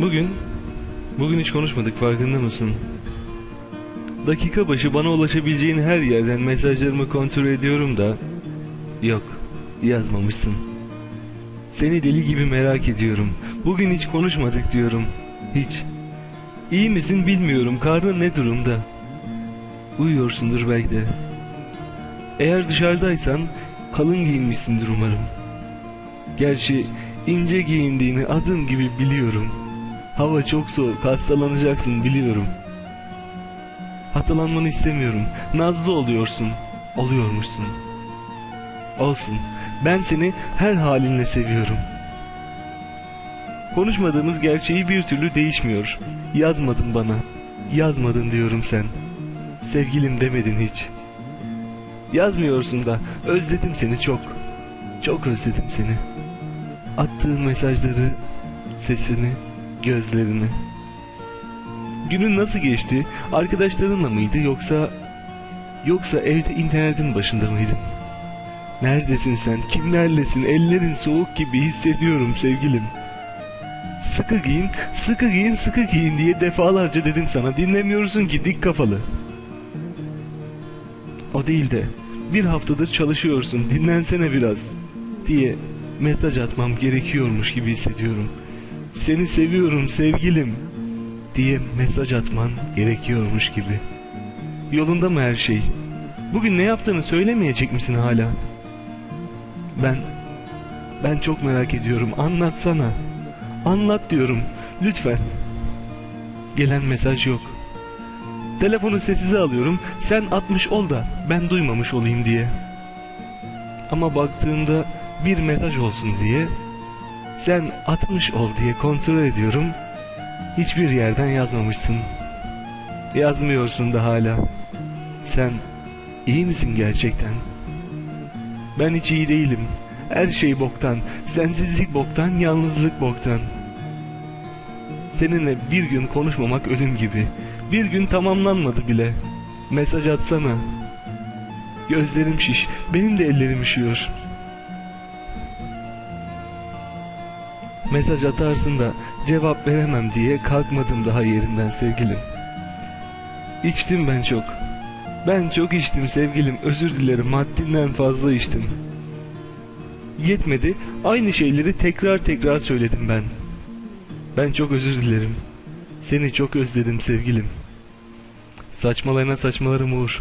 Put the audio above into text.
Bugün, bugün hiç konuşmadık farkında mısın? Dakika başı bana ulaşabileceğin her yerden mesajlarımı kontrol ediyorum da... Yok, yazmamışsın. Seni deli gibi merak ediyorum. Bugün hiç konuşmadık diyorum. Hiç. İyi misin bilmiyorum. Karnın ne durumda? Uyuyorsundur belki de. Eğer dışarıdaysan kalın giyinmişsindir umarım. Gerçi ince giyindiğini adım gibi biliyorum. Hava çok soğuk, hastalanacaksın biliyorum. Hastalanmanı istemiyorum. Nazlı oluyorsun. Oluyormuşsun. Olsun. Ben seni her halinle seviyorum. Konuşmadığımız gerçeği bir türlü değişmiyor. Yazmadın bana. Yazmadın diyorum sen. Sevgilim demedin hiç. Yazmıyorsun da özledim seni çok. Çok özledim seni. Attığın mesajları, sesini, gözlerini. Günün nasıl geçti? Arkadaşlarınla mıydı yoksa yoksa evde internetin başında mıydın? Neredesin sen? Kimlerlesin? Ellerin soğuk gibi hissediyorum sevgilim. Sıkı giyin, sıkı giyin, sıkı giyin diye defalarca dedim sana. Dinlemiyorsun ki dik kafalı. O değil de bir haftadır çalışıyorsun dinlensene biraz diye mesaj atmam gerekiyormuş gibi hissediyorum. Seni seviyorum sevgilim diye mesaj atman gerekiyormuş gibi. Yolunda mı her şey? Bugün ne yaptığını söylemeyecek misin hala? Ben ben çok merak ediyorum. Anlatsana. Anlat diyorum. Lütfen. Gelen mesaj yok. Telefonu sessize alıyorum. Sen atmış ol da ben duymamış olayım diye. Ama baktığımda bir mesaj olsun diye sen atmış ol diye kontrol ediyorum. Hiçbir yerden yazmamışsın. Yazmıyorsun da hala. Sen iyi misin gerçekten? Ben hiç iyi değilim. Her şey boktan. Sensizlik boktan, yalnızlık boktan. Seninle bir gün konuşmamak ölüm gibi. Bir gün tamamlanmadı bile. Mesaj atsana. Gözlerim şiş. Benim de ellerim üşüyor. Mesaj atarsın da cevap veremem diye kalkmadım daha yerimden sevgilim. İçtim ben çok. Ben çok içtim sevgilim. Özür dilerim. Haddinden fazla içtim. Yetmedi. Aynı şeyleri tekrar tekrar söyledim ben. Ben çok özür dilerim. Seni çok özledim sevgilim. Saçmalarına saçmalarım Uğur.